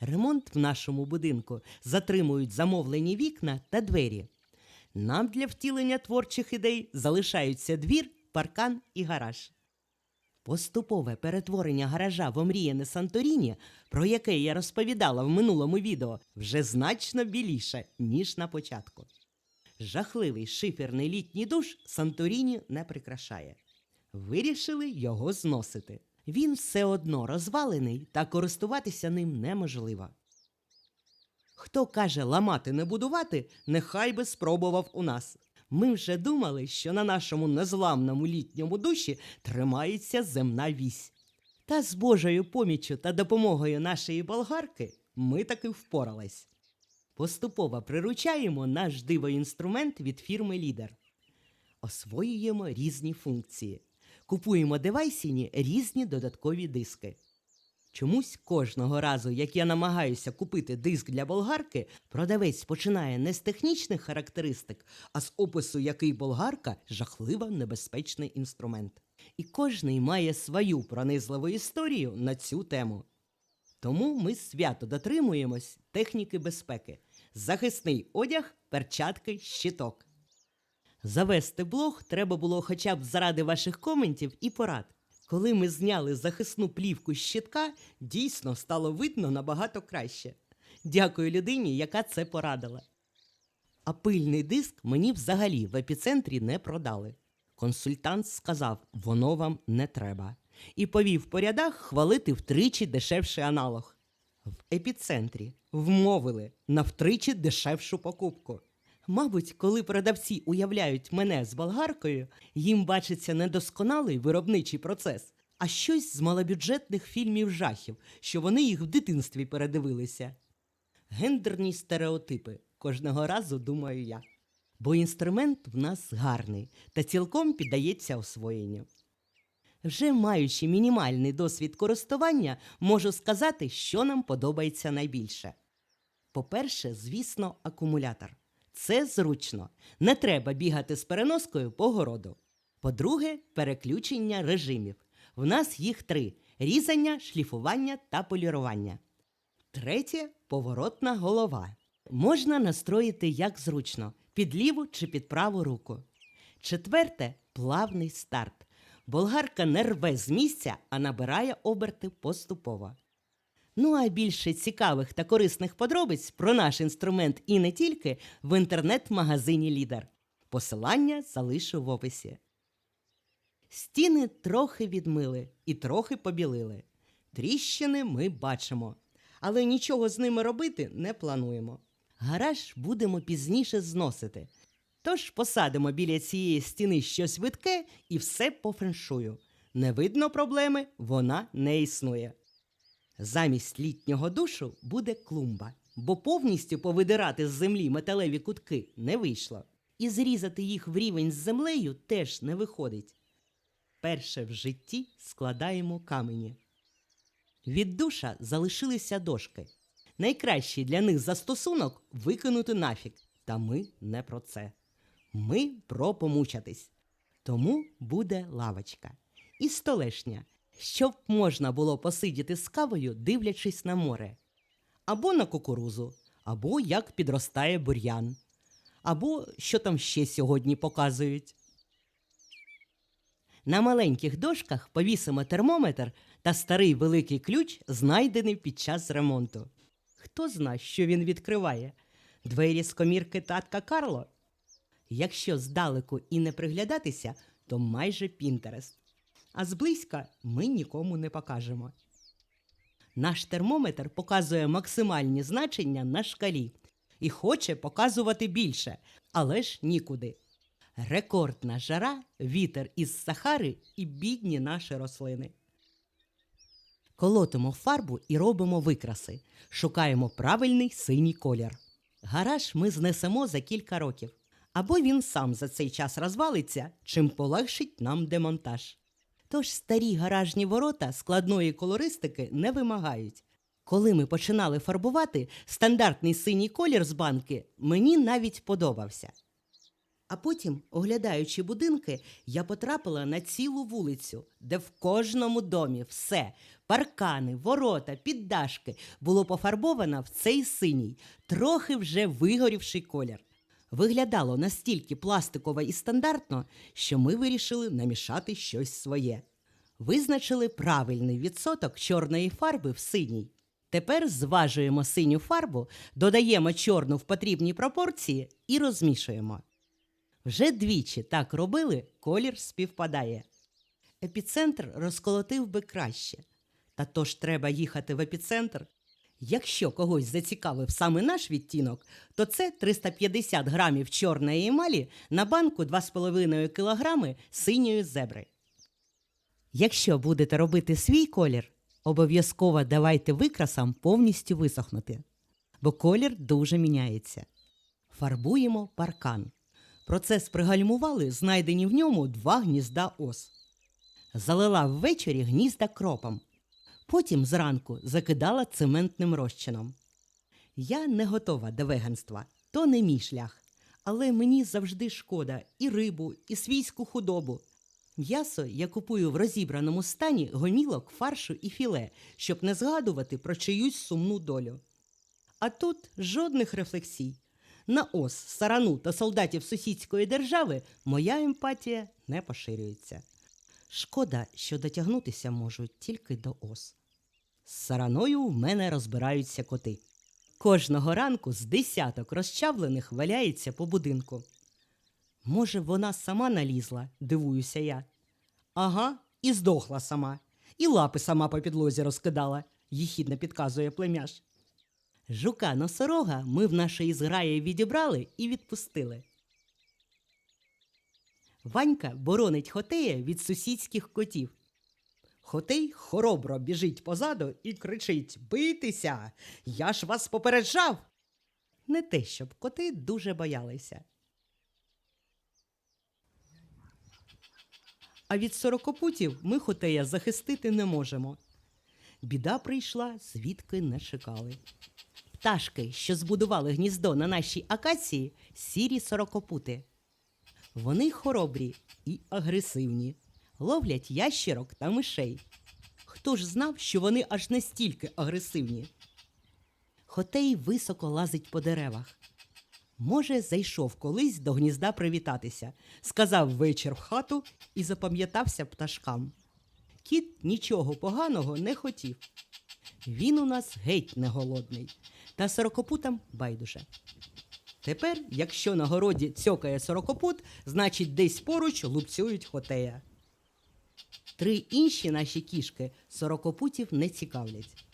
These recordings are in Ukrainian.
Ремонт в нашому будинку затримують замовлені вікна та двері. Нам для втілення творчих ідей залишаються двір, паркан і гараж. Поступове перетворення гаража в омріяне Санторіні, про яке я розповідала в минулому відео, вже значно біліше, ніж на початку. Жахливий шиферний літній душ Санторіні не прикрашає. Вирішили його зносити. Він все одно розвалений та користуватися ним неможливо. Хто каже ламати не будувати, нехай би спробував у нас. Ми вже думали, що на нашому незламному літньому душі тримається земна вісь. Та з Божою поміччю та допомогою нашої болгарки ми таки впорались. Поступово приручаємо наш дивоінструмент від фірми Лідер. Освоюємо різні функції. Купуємо девайсіні різні додаткові диски. Чомусь кожного разу, як я намагаюся купити диск для болгарки, продавець починає не з технічних характеристик, а з опису, який болгарка жахливо небезпечний інструмент. І кожний має свою пронизливу історію на цю тему. Тому ми свято дотримуємось техніки безпеки: захисний одяг, перчатки, щиток. Завести блог треба було хоча б заради ваших коментів і порад. Коли ми зняли захисну плівку з щитка, дійсно стало видно набагато краще. Дякую людині, яка це порадила. А пильний диск мені взагалі в епіцентрі не продали. Консультант сказав, воно вам не треба. І повів по рядах хвалити втричі дешевший аналог. В епіцентрі вмовили на втричі дешевшу покупку. Мабуть, коли продавці уявляють мене з болгаркою, їм бачиться недосконалий виробничий процес, а щось з малобюджетних фільмів жахів, що вони їх в дитинстві передивилися. Гендерні стереотипи кожного разу думаю я. Бо інструмент в нас гарний та цілком піддається освоєнню. Вже маючи мінімальний досвід користування, можу сказати, що нам подобається найбільше. По-перше, звісно, акумулятор. Це зручно. Не треба бігати з переноскою по городу. По-друге, переключення режимів. В нас їх три: різання, шліфування та полірування. Третє поворотна голова. Можна настроїти як зручно під ліву чи під праву руку. Четверте плавний старт. Болгарка не рве з місця, а набирає оберти поступово. Ну а більше цікавих та корисних подробиць про наш інструмент і не тільки в інтернет-магазині Лідер. Посилання залишу в описі. Стіни трохи відмили і трохи побілили. Тріщини ми бачимо, але нічого з ними робити не плануємо. Гараж будемо пізніше зносити. Тож посадимо біля цієї стіни щось видке і все по феншую. Не видно проблеми, вона не існує. Замість літнього душу буде клумба, бо повністю повидирати з землі металеві кутки не вийшло. І зрізати їх в рівень з землею теж не виходить. Перше в житті складаємо камені. Від душа залишилися дошки. Найкращий для них застосунок викинути нафік. Та ми не про це. Ми про помучатись. Тому буде лавочка і столешня, щоб можна було посидіти з кавою, дивлячись на море, або на кукурузу, або як підростає бур'ян, або що там ще сьогодні показують. На маленьких дошках повісимо термометр та старий великий ключ, знайдений під час ремонту. Хто зна, що він відкриває? Двері з комірки татка Карло? Якщо здалеку і не приглядатися, то майже Пінтерест. А зблизька ми нікому не покажемо. Наш термометр показує максимальні значення на шкалі і хоче показувати більше, але ж нікуди. Рекордна жара, вітер із Сахари і бідні наші рослини. Колотимо фарбу і робимо викраси. Шукаємо правильний синій колір. Гараж ми знесемо за кілька років. Або він сам за цей час розвалиться, чим полегшить нам демонтаж. Тож старі гаражні ворота складної колористики не вимагають. Коли ми починали фарбувати, стандартний синій колір з банки мені навіть подобався. А потім, оглядаючи будинки, я потрапила на цілу вулицю, де в кожному домі все паркани, ворота, піддашки було пофарбовано в цей синій, трохи вже вигорівший колір. Виглядало настільки пластиково і стандартно, що ми вирішили намішати щось своє. Визначили правильний відсоток чорної фарби в синій. Тепер зважуємо синю фарбу, додаємо чорну в потрібній пропорції і розмішуємо. Вже двічі так робили, колір співпадає. Епіцентр розколотив би краще. Та то ж треба їхати в епіцентр. Якщо когось зацікавив саме наш відтінок, то це 350 грамів чорної емалі на банку 2,5 кілограми синьої зебри. Якщо будете робити свій колір, обов'язково давайте викрасам повністю висохнути, бо колір дуже міняється. Фарбуємо паркан. Процес пригальмували знайдені в ньому два гнізда ос. Залила ввечері гнізда кропом. Потім зранку закидала цементним розчином. Я не готова до веганства, то не мій шлях. Але мені завжди шкода і рибу, і свійську худобу. М'ясо я купую в розібраному стані гомілок, фаршу і філе, щоб не згадувати про чиюсь сумну долю. А тут жодних рефлексій. На ос, сарану та солдатів сусідської держави моя емпатія не поширюється. Шкода, що дотягнутися можу тільки до ос. З сараною в мене розбираються коти. Кожного ранку з десяток розчавлених валяється по будинку. Може, вона сама налізла, дивуюся я. Ага, і здохла сама, і лапи сама по підлозі розкидала, їхідно підказує племяш. Жука носорога ми в нашої зграї відібрали і відпустили. Ванька боронить Хотея від сусідських котів. Хотей хоробро біжить позаду і кричить Бийтеся! Я ж вас попереджав. Не те, щоб коти дуже боялися. А від сорокопутів ми Хотея захистити не можемо. Біда прийшла, звідки не чекали. Пташки, що збудували гніздо на нашій акації, сірі сорокопути. Вони хоробрі і агресивні, ловлять ящерок та мишей. Хто ж знав, що вони аж настільки агресивні? Хотей високо лазить по деревах. Може, зайшов колись до гнізда привітатися, сказав вечір в хату і запам'ятався пташкам. Кіт нічого поганого не хотів. Він у нас геть не голодний, та сорокопутам байдуже. Тепер, якщо на городі цьокає сорокопут, значить десь поруч лупцюють хотея. Три інші наші кішки сорокопутів не цікавлять.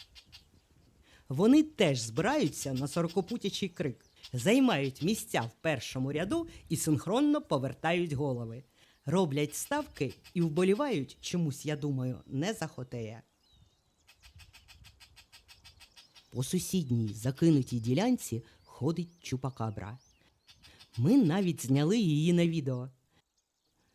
Вони теж збираються на сорокопутячий крик, займають місця в першому ряду і синхронно повертають голови, роблять ставки і вболівають чомусь, я думаю, не за хотея. По сусідній закинутій ділянці ходить чупакабра. Ми навіть зняли її на відео.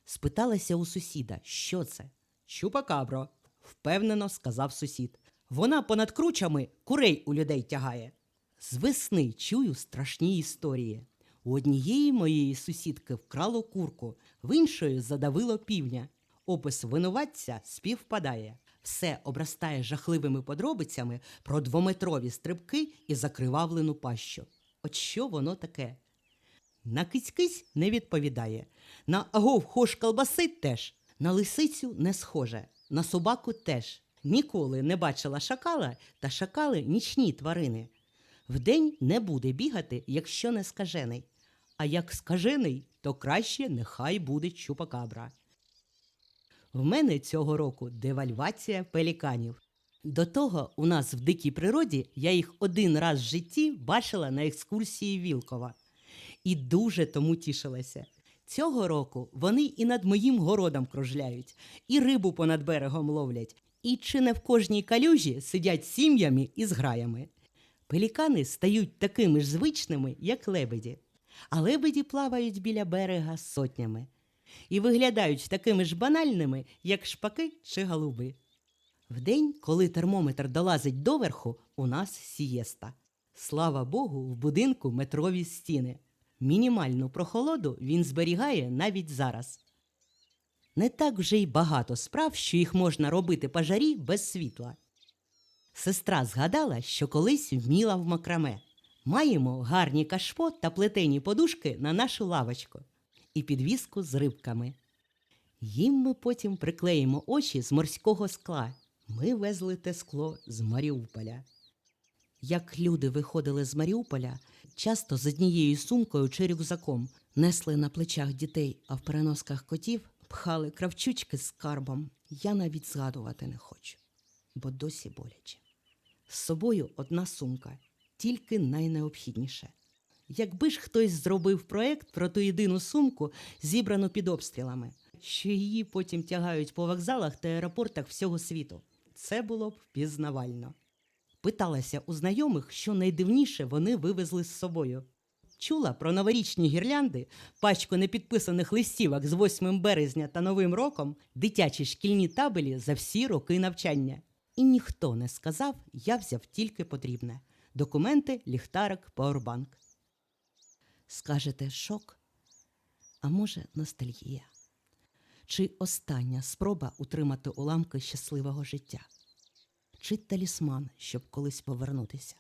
Спиталася у сусіда, що це? Чупакабро, впевнено сказав сусід. Вона понад кручами курей у людей тягає. З весни чую страшні історії. У однієї моєї сусідки вкрало курку, в іншої задавило півня. Опис винуватця співпадає. Все обростає жахливими подробицями про двометрові стрибки і закривавлену пащу. От що воно таке? На киць-киць не відповідає. На агов хош колбаси теж. На лисицю не схоже, на собаку теж. Ніколи не бачила шакала, та шакали нічні тварини. Вдень не буде бігати, якщо не скажений. А як скажений, то краще нехай буде чупакабра. В мене цього року девальвація пеліканів. До того у нас в дикій природі я їх один раз в житті бачила на екскурсії Вілкова. І дуже тому тішилася. Цього року вони і над моїм городом кружляють, і рибу понад берегом ловлять, і чи не в кожній калюжі сидять сім'ями і зграями. Пелікани стають такими ж звичними, як лебеді, а лебеді плавають біля берега сотнями і виглядають такими ж банальними, як шпаки чи голуби. Вдень, коли термометр долазить доверху, у нас сієста. Слава Богу, в будинку метрові стіни. Мінімальну прохолоду він зберігає навіть зараз. Не так вже й багато справ, що їх можна робити по жарі без світла. Сестра згадала, що колись вміла в макраме. Маємо гарні кашпо та плетені подушки на нашу лавочку і підвіску з рибками. Їм ми потім приклеїмо очі з морського скла. Ми везли те скло з Маріуполя. Як люди виходили з Маріуполя, часто з однією сумкою чи рюкзаком несли на плечах дітей, а в переносках котів пхали кравчучки з скарбом. Я навіть згадувати не хочу, бо досі боляче. З собою одна сумка, тільки найнеобхідніше. Якби ж хтось зробив проект про ту єдину сумку, зібрану під обстрілами, що її потім тягають по вокзалах та аеропортах всього світу, це було б пізнавально. Питалася у знайомих, що найдивніше вони вивезли з собою. Чула про новорічні гірлянди, пачку непідписаних листівок з 8 березня та Новим роком, дитячі шкільні табелі за всі роки навчання. І ніхто не сказав, я взяв тільки потрібне: документи, ліхтарик, пауербанк. Скажете шок? А може, ностальгія? Чи остання спроба утримати уламки щасливого життя? Чи талісман, щоб колись повернутися?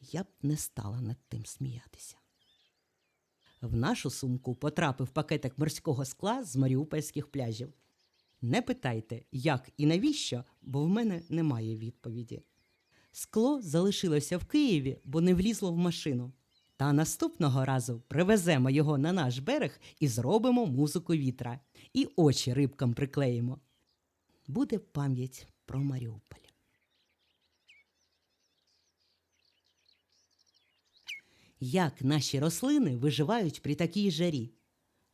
Я б не стала над тим сміятися. В нашу сумку потрапив пакетик морського скла з маріупольських пляжів. Не питайте, як і навіщо, бо в мене немає відповіді. Скло залишилося в Києві, бо не влізло в машину. Та наступного разу привеземо його на наш берег і зробимо музику вітра. І очі рибкам приклеїмо. Буде пам'ять про Маріуполь. Як наші рослини виживають при такій жарі?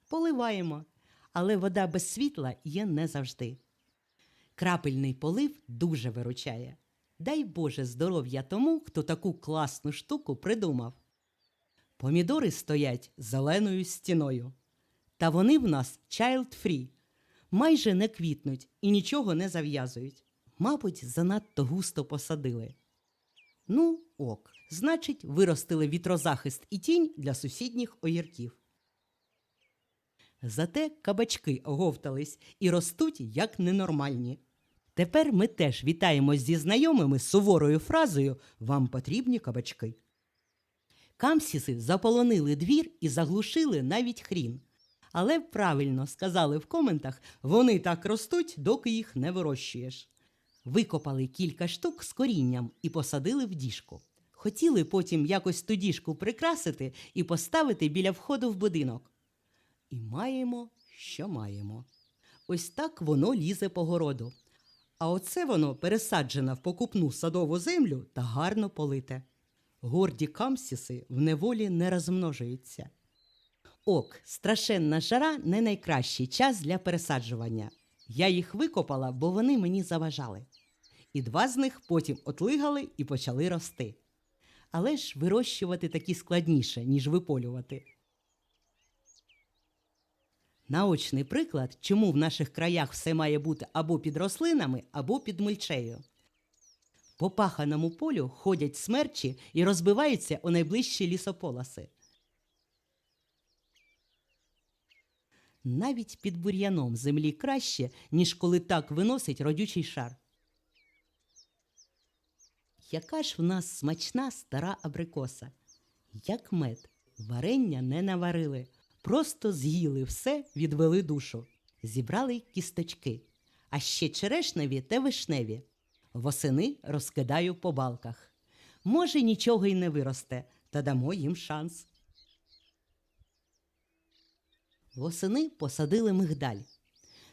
Поливаємо, але вода без світла є не завжди. Крапельний полив дуже виручає. Дай Боже здоров'я тому, хто таку класну штуку придумав. Помідори стоять зеленою стіною. Та вони в нас child-free, майже не квітнуть і нічого не зав'язують. Мабуть, занадто густо посадили. Ну, ок, значить, виростили вітрозахист і тінь для сусідніх огірків. Зате кабачки оговтались і ростуть як ненормальні. Тепер ми теж вітаємось зі знайомими суворою фразою Вам потрібні кабачки. Камсіси заполонили двір і заглушили навіть хрін. Але правильно сказали в коментах, вони так ростуть, доки їх не вирощуєш. Викопали кілька штук з корінням і посадили в діжку. Хотіли потім якось ту діжку прикрасити і поставити біля входу в будинок. І маємо, що маємо. Ось так воно лізе по городу. А оце воно пересаджене в покупну садову землю та гарно полите. Горді камсіси в неволі не розмножуються. Ок, страшенна жара не найкращий час для пересаджування. Я їх викопала, бо вони мені заважали. І два з них потім отлигали і почали рости. Але ж вирощувати такі складніше, ніж виполювати. Наочний приклад, чому в наших краях все має бути або під рослинами, або під мульчею. По паханому полю ходять смерчі і розбиваються у найближчі лісополоси. Навіть під бур'яном землі краще, ніж коли так виносить родючий шар. Яка ж в нас смачна стара абрикоса? Як мед, варення не наварили, просто з'їли все, відвели душу, зібрали кісточки, а ще черешневі та вишневі. Восени розкидаю по балках. Може, нічого й не виросте, та дамо їм шанс. Восени посадили мигдаль.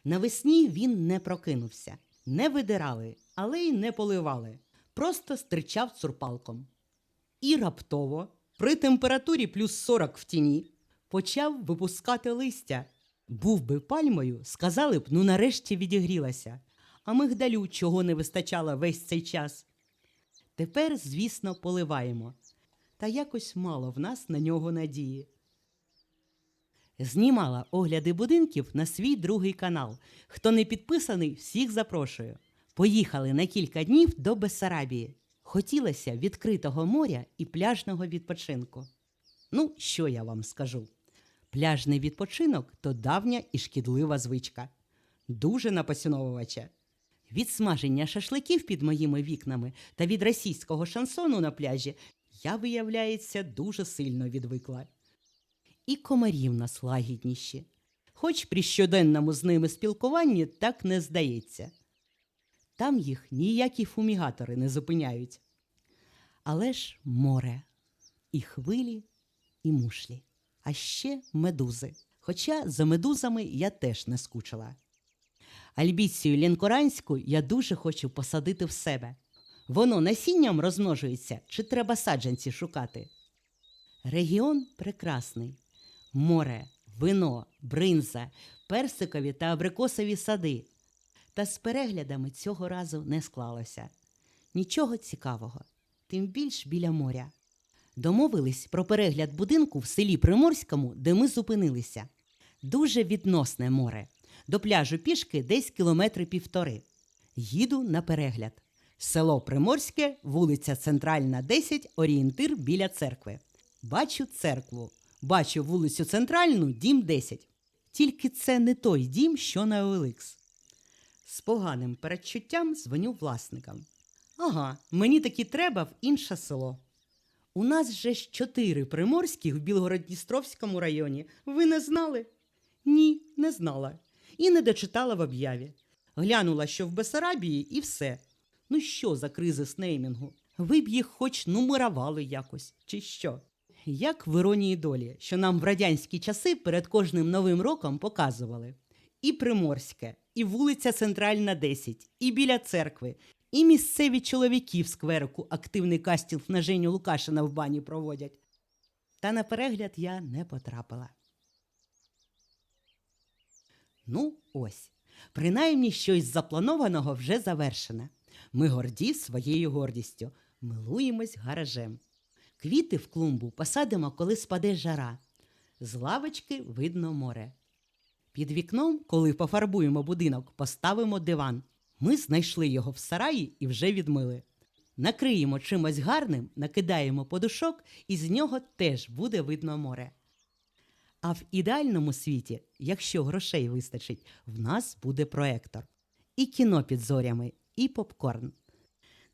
Навесні він не прокинувся, не видирали, але й не поливали, просто стричав цурпалком. І раптово, при температурі плюс 40 в тіні, почав випускати листя. Був би пальмою, сказали б, ну нарешті відігрілася. А мигдалю чого не вистачало весь цей час. Тепер, звісно, поливаємо. Та якось мало в нас на нього надії. Знімала огляди будинків на свій другий канал. Хто не підписаний, всіх запрошую. Поїхали на кілька днів до Бессарабії. Хотілося відкритого моря і пляжного відпочинку. Ну, що я вам скажу? Пляжний відпочинок то давня і шкідлива звичка. Дуже на посіновувача. Від смаження шашликів під моїми вікнами та від російського шансону на пляжі я, виявляється, дуже сильно відвикла. І комарів нас лагідніші. Хоч при щоденному з ними спілкуванні так не здається. Там їх ніякі фумігатори не зупиняють. Але ж море, і хвилі, і мушлі, а ще медузи. Хоча за медузами я теж не скучила. Альбіцію лінкоранську я дуже хочу посадити в себе. Воно насінням розмножується, чи треба саджанці шукати? Регіон прекрасний: море, вино, бринза, персикові та абрикосові сади. Та з переглядами цього разу не склалося. Нічого цікавого, тим більш біля моря. Домовились про перегляд будинку в селі Приморському, де ми зупинилися. Дуже відносне море. До пляжу пішки десь кілометри півтори. Їду на перегляд. Село Приморське, вулиця Центральна, 10, орієнтир біля церкви. Бачу церкву, бачу вулицю Центральну, дім 10. Тільки це не той дім, що на Оликс. З поганим передчуттям дзвоню власникам. Ага, мені таки треба в інше село. У нас же ж чотири приморських в Білгород-Дністровському районі. Ви не знали? Ні, не знала. І не дочитала в об'яві. Глянула, що в Бесарабії, і все. Ну що за кризис неймінгу? Ви б їх хоч нумерували якось, чи що? Як в іронії долі, що нам в радянські часи перед кожним новим роком показували. І Приморське, і вулиця Центральна, 10, і біля церкви, і місцеві чоловіки в скверику активний кастінг на Женю Лукашина в бані проводять. Та на перегляд я не потрапила. Ну, ось. Принаймні щось запланованого вже завершене. Ми горді своєю гордістю, милуємось гаражем. Квіти в клумбу посадимо, коли спаде жара. З лавочки видно море. Під вікном, коли пофарбуємо будинок, поставимо диван. Ми знайшли його в сараї і вже відмили. Накриємо чимось гарним, накидаємо подушок, і з нього теж буде видно море. А в ідеальному світі, якщо грошей вистачить, в нас буде проектор. І кіно під зорями, і попкорн.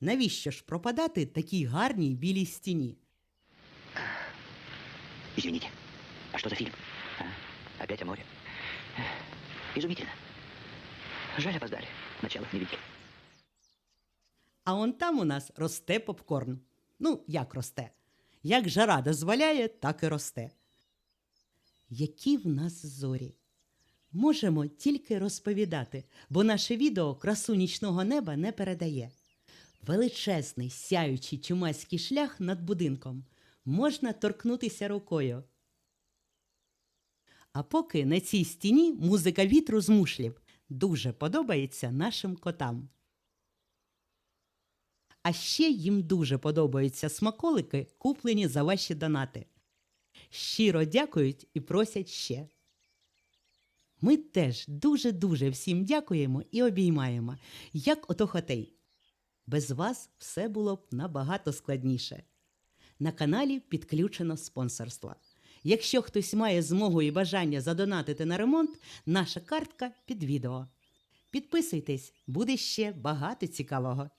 Навіщо ж пропадати такій гарній білій стіні? Извините, а что за фильм? А? Опять о море? Изумительно. Жаль, опоздали. Начало не видели. А он там у нас росте попкорн. Ну, як росте? Як жара дозволяє, так і росте. Які в нас зорі? Можемо тільки розповідати, бо наше відео красу нічного неба не передає. Величезний сяючий чумацький шлях над будинком. Можна торкнутися рукою. А поки на цій стіні музика вітру з мушлів дуже подобається нашим котам. А ще їм дуже подобаються смаколики, куплені за ваші донати. Щиро дякують і просять ще. Ми теж дуже-дуже всім дякуємо і обіймаємо, як ото хотей. Без вас все було б набагато складніше. На каналі підключено спонсорство. Якщо хтось має змогу і бажання задонатити на ремонт, наша картка під відео. Підписуйтесь, буде ще багато цікавого.